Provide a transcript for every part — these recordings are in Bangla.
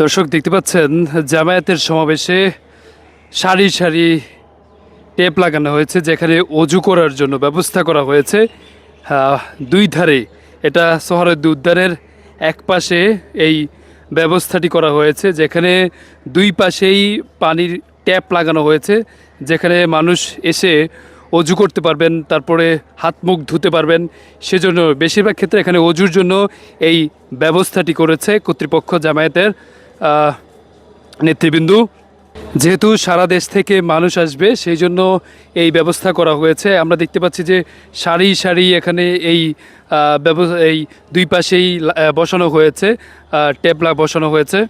দর্শক দেখতে পাচ্ছেন, জামায়াতের সমাবেশে সারি সারি টেপ লাগানো হয়েছে, যেখানে অজু করার জন্য ব্যবস্থা করা হয়েছে। দুই ধারে এটা শহরের দুদ্দারের এক পাশে এই ব্যবস্থাটি করা হয়েছে, যেখানে দুই পাশেই পানির ট্যাপ লাগানো হয়েছে, যেখানে মানুষ এসে অজু করতে পারবেন, তারপরে হাত মুখ ধুতে পারবেন। সেজন্য বেশিরভাগ ক্ষেত্রে এখানে অজুর জন্য এই ব্যবস্থাটি করেছে কর্তৃপক্ষ জামায়াতের। নেতৃবৃন্দু, যেহেতু সারা দেশ থেকে মানুষ আসবে, সেই জন্য এই ব্যবস্থা করা হয়েছে। আমরা দেখতে পাচ্ছি যে সারি সারি এখানে এই এই দুই পাশেই বসানো হয়েছে টেপলা বসানো হয়েছে।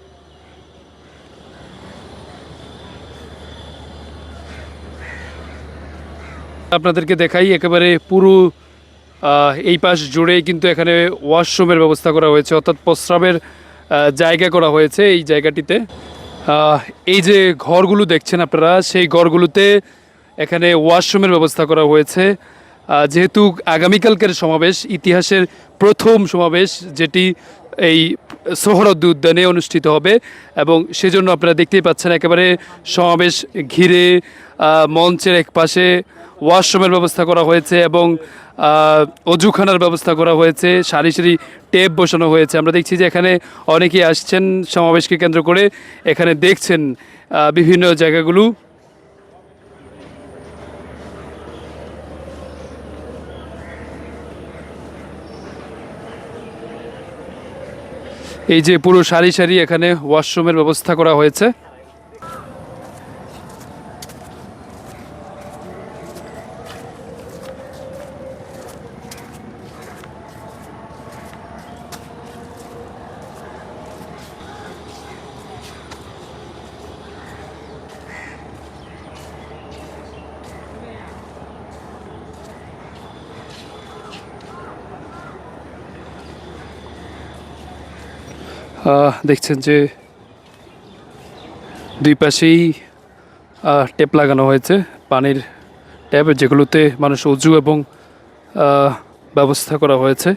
আপনাদেরকে দেখাই, একেবারে পুরো এই পাশ জুড়েই কিন্তু এখানে ওয়াশরুমের ব্যবস্থা করা হয়েছে, অর্থাৎ প্রস্রাবের জায়গা করা হয়েছে এই জায়গাটিতে। এই যে ঘরগুলো দেখছেন আপনারা, সেই ঘরগুলোতে এখানে ওয়াশরুমের ব্যবস্থা করা হয়েছে। যেহেতু আগামীকালকের সমাবেশ, ইতিহাসের প্রথম সমাবেশ, যেটি এই সোহরদ্দি উদ্যানে অনুষ্ঠিত হবে এবং সেজন্য আপনারা দেখতেই পাচ্ছেন একেবারে সমাবেশ ঘিরে মঞ্চের এক পাশে ওয়াশরুমের ব্যবস্থা করা হয়েছে এবং অজুখানার ব্যবস্থা করা হয়েছে, সারি সারি টেপ বসানো হয়েছে। আমরা দেখছি যে এখানে অনেকেই আসছেন সমাবেশকে কেন্দ্র করে, এখানে দেখছেন বিভিন্ন জায়গাগুলো। এই যে পুরো সারি সারি এখানে ওয়াশরুমের ব্যবস্থা করা হয়েছে। দেখছেন যে দুই পাশেই ট্যাপ লাগানো হয়েছে। পানির ট্যাপ যেগুলোতে মানুষ অজু এবং ব্যবস্থা করা হয়েছে,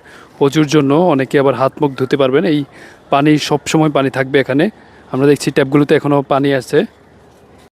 অজুর জন্য অনেকে আবার হাত মুখ ধুতে পারবেন। এই পানি সবসময় পানি থাকবে এখানে। আমরা দেখছি ট্যাপগুলোতে এখনও পানি আছে।